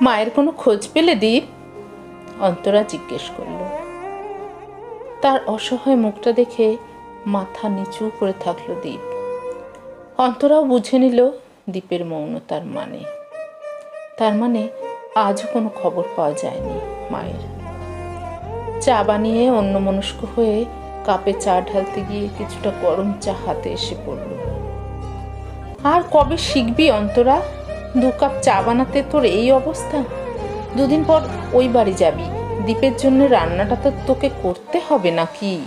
মায়ের কোনো খোঁজ পেলে দীপ? অন্তরা জিজ্ঞেস করল। তার অসহায় মুখটা দেখে মাথা নিচু করে থাকল দীপ। অন্তরাও বুঝে নিল দীপের মৌনতার মানে। তার মানে আজও কোনো খবর পাওয়া যায়নি মায়ের। চা বানিয়ে অন্যমনস্ক হয়ে কাপে চা ঢালতে গিয়ে কিছুটা গরম চা হাতে এসে পড়ল। আর কবে শিখবি অন্তরা? দু কাপ চা বানাতে তোর এই অবস্থা? দুদিন পর ওই বাড়ি যাবি। দ্বীপের জন্য রান্নাটা তো তোকে করতে হবে নাকি?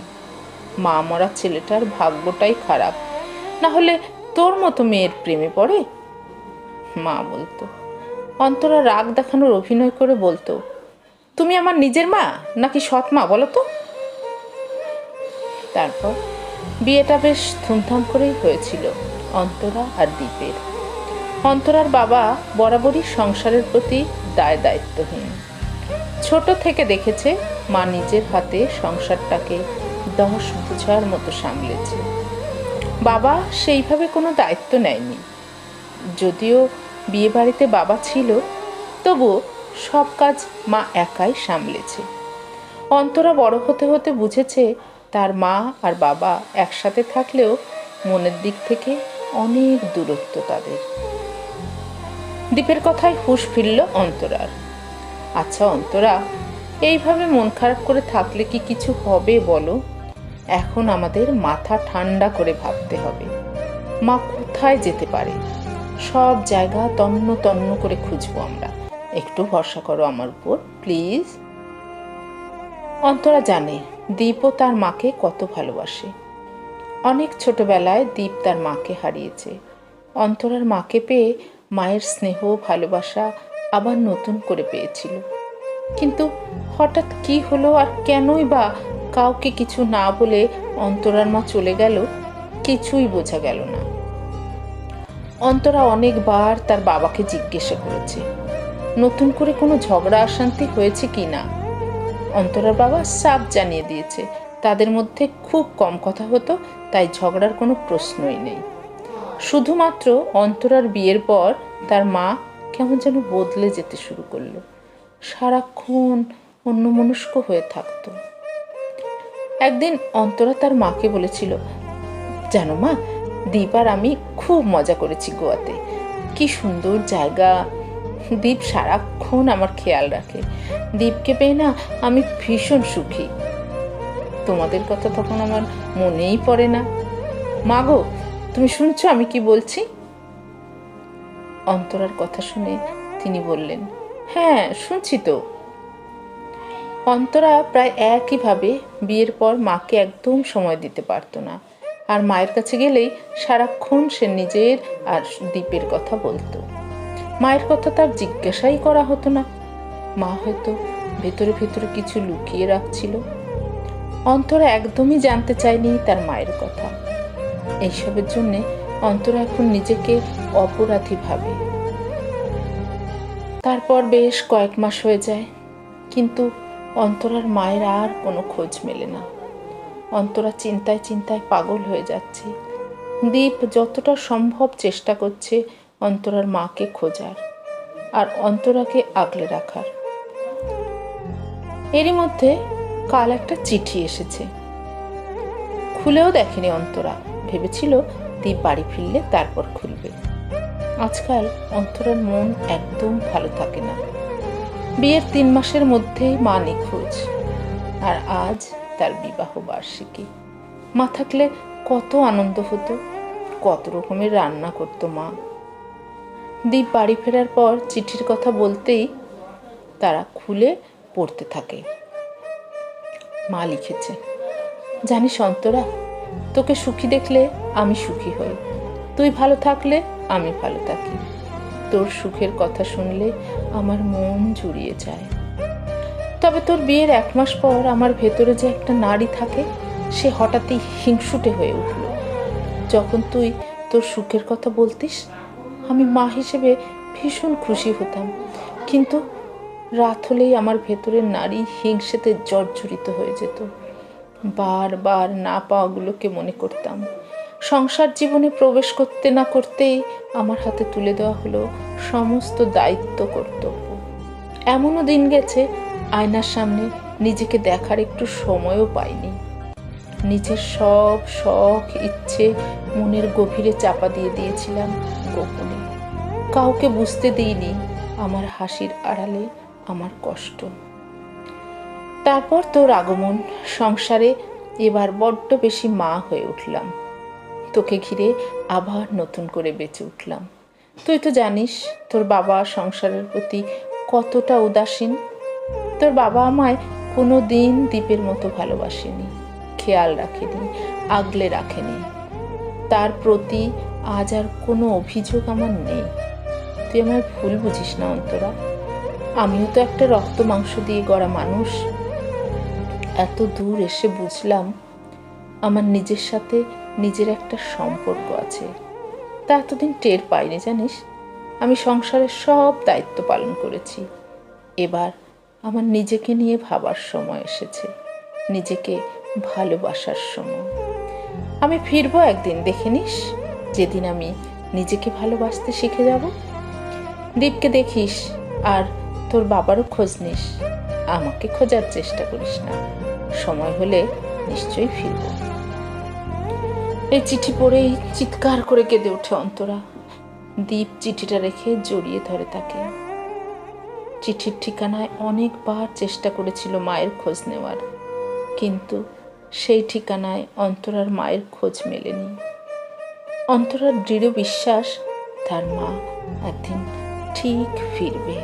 মা মরা ছেলেটার ভাগ্যটাই খারাপ। না হলে তোর মতো মেয়ের প্রেমে পড়ে? মা বলতো। অন্তরা রাগ দেখানোর অভিনয় করে বলতো, তুমি আমার নিজের মা নাকি সৎ মা বলো তো? তারপর বিয়েটা বেশ ধুমধাম করেই হয়েছিল, অন্তরা আর দ্বীপের অন্তরার বাবা বরাবরই সংসারের প্রতি দায় দায়িত্বহীন। ছোট থেকে দেখেছে মা নিজের হাতে সংসারটাকে দশ বোঝার মতো সামলেছে। বাবা সেইভাবে কোনো দায়িত্ব নেয়নি। যদিও বিয়ে বাড়িতে বাবা ছিল, তবুও সব কাজ মা একাই সামলেছে। অন্তরা বড় হতে হতে বুঝেছে তার মা আর বাবা একসাথে থাকলেও মনের দিক থেকে অনেক দূরত্ব তাদের। দ্বীপের কথায় হুশ ফিরল অন্তরার। আচ্ছা অন্তরা, এইভাবে মন খারাপ করে থাকলে কি কিছু হবে বলো? এখন আমাদের মাথা ঠান্ডা করে ভাবতে হবে। মা কোথায় যেতে পারে? সব জায়গা তন্ন তন্ন করে খুঁজবো আমরা। একটু ভরসা করো আমার উপর, প্লিজ। অন্তরা জানে, দীপও তার মাকে কত ভালোবাসে। অনেক ছোটবেলায় দীপ তার মাকে হারিয়েছে। অন্তরার মাকে পেয়ে মায়ের স্নেহ ভালোবাসা আবার নতুন করে পেয়েছিল। কিন্তু হঠাৎ কি হলো আর কেনই বা কাউকে কিছু না বলে অন্তরার মা চলে গেল, কিছুই বোঝা গেল না। অন্তরা অনেকবার তার বাবাকে জিজ্ঞাসা করেছে, নতুন করে কোনো ঝগড়া অশান্তি হয়েছে কি না? অন্তরার বাবা সাপ জানিয়ে দিয়েছে, তাদের মধ্যে খুব কম কথা হতো, তাই ঝগড়ার কোনো প্রশ্নই নেই। শুধুমাত্র অন্তরার বিয়ের পর তার মা কেমন যেন বদলে যেতে শুরু করল। সারাক্ষণ অন্যমনস্ক হয়ে থাকতো। একদিন অন্তরা তার মাকে বলেছিল, জানো মা, দীপ আর আমি খুব মজা করেছি গোয়াতে। কি সুন্দর জায়গা। দীপ সারাক্ষণ আমার খেয়াল রাখে। দীপকে পেয়ে না আমি ভীষণ সুখী। তোমাদের কথা তখন আমার মনেই পড়ে না। মাগো তুমি শুনছো আমি কি বলছি? অন্তরার কথা শুনে তিনি বললেন হ্যাঁ শুনছি তো। অন্তরা প্রায় একইভাবে বিয়ের পর মাকে একদম সময় দিতে পারতো না। আর মায়ের কাছে গেলেই সারাক্ষণ সে নিজের আর দ্বীপের কথা বলতো। মায়ের কথা তার জিজ্ঞাসাই করা হতো না। মা হয়তো ভেতরে ভেতরে কিছু লুকিয়ে রাখছিল। অন্তরা একদমই জানতে চায়নি তার মায়ের কথা। এইসবের জন্যে অন্তরা এখন নিজেকে অপরাধী ভাবে। তারপর বেশ কয়েক মাস হয়ে যায়, কিন্তু অন্তরার মায়ের আর কোনো খোঁজ মেলে না। অন্তরা চিন্তায় চিন্তায় পাগল হয়ে যাচ্ছে। দীপ যতটা সম্ভব চেষ্টা করছে অন্তরার মাকে খোঁজার আর অন্তরাকে আগলে রাখার। এরই মধ্যে কাল একটা চিঠি এসেছে। খুলেও দেখেনি অন্তরা। ভেবেছিল দীপ বাড়ি ফিরলে তারপর খুলবে। আজকাল অন্তরার মন একদম ভালো থাকে না। বিয়ের তিন মাসের মধ্যেই মা নিখোঁজ, আর আজ তার বিবাহ বার্ষিকী। মা থাকলে কত আনন্দ হতো, কত রকমের রান্না করতো মা। দীপ বাড়ি ফেরার পর চিঠির কথা বলতেই তারা খুলে পড়তে থাকে। মা লিখেছে জানিস অন্তরা, তোকে সুখী দেখলে আমি সুখী হই। তুই ভালো থাকলে আমি ভালো থাকি। তোর সুখের কথা শুনলে আমার মন জুড়িয়ে যায়। তবে তোর বিয়ের এক মাস পর আমার ভেতরে যে একটা নারী থাকে, সে হঠাৎই হিংসুটে হয়ে উঠল। যখন তুই তোর সুখের কথা বলতিস, আমি মা হিসেবে ভীষণ খুশি হতাম। কিন্তু রাত হলেই আমার ভেতরের নারী হিংসেতে জর্জরিত হয়ে যেত। বারবার না পাওয়াগুলোকে মনে করতাম। সংসার জীবনে প্রবেশ করতে না করতেই আমার হাতে তুলে দেওয়া হলো সমস্ত দায়িত্ব, কর্তব্য। এমনও দিন গেছে, আয়নার সামনে নিজেকে দেখার একটু সময়ও পাইনি। নিজের সব শখ, ইচ্ছে মনের গভীরে চাপা দিয়ে দিয়েছিলাম গোপনে। কাউকে বুঝতে দিইনি আমার হাসির আড়ালে আমার কষ্ট। তারপর তোর আগমন। সংসারে এবার বড্ড বেশি মা হয়ে উঠলাম। তোকে ঘিরে আবার নতুন করে বেঁচে উঠলাম। তুই তো জানিস, তোর বাবা সংসারের প্রতি কতটা উদাসীন। তোর বাবা আমায় কোনো দিন দ্বীপের মতো ভালোবাসেনি, খেয়াল রাখেনি, আগলে রাখেনি। তার প্রতি আজ আর কোনো অভিযোগ আমার নেই। তুই আমায় ভুল বুঝিস না, অন্তরা। আমিও তো একটা রক্ত মাংস দিয়ে গড়া মানুষ। এত দূর এসে বুঝলাম আমার নিজের সাথে নিজের একটা সম্পর্ক আছে। তা এতদিন টের পাইনি, জানিস? আমি সংসারের সব দায়িত্ব পালন করেছি। এবার আমার নিজেকে নিয়ে ভাবার সময় এসেছে, নিজেকে ভালোবাসার সময়। আমি ফিরবো একদিন, দেখে নিস যেদিন আমি নিজেকে ভালোবাসতে শিখে যাব। দীপকে দেখিস আর তোর বাবারও খোঁজ নিস, আমাকে খোঁজার চেষ্টা করিস না। সময় হলে নিশ্চয়ই ফিরব। এই চিঠি পড়েই চিৎকার করে কেঁদে ওঠে অন্তরা। দীপ চিঠিটা রেখে জড়িয়ে ধরে তাকে। চিঠির ঠিকানায় অনেকবার চেষ্টা করেছিল মায়ের খোঁজ নেওয়ার, কিন্তু সেই ঠিকানায় অন্তরার মায়ের খোঁজ মেলেনি। অন্তরার দৃঢ় বিশ্বাস তার মা একদিন ঠিক ফিরবে।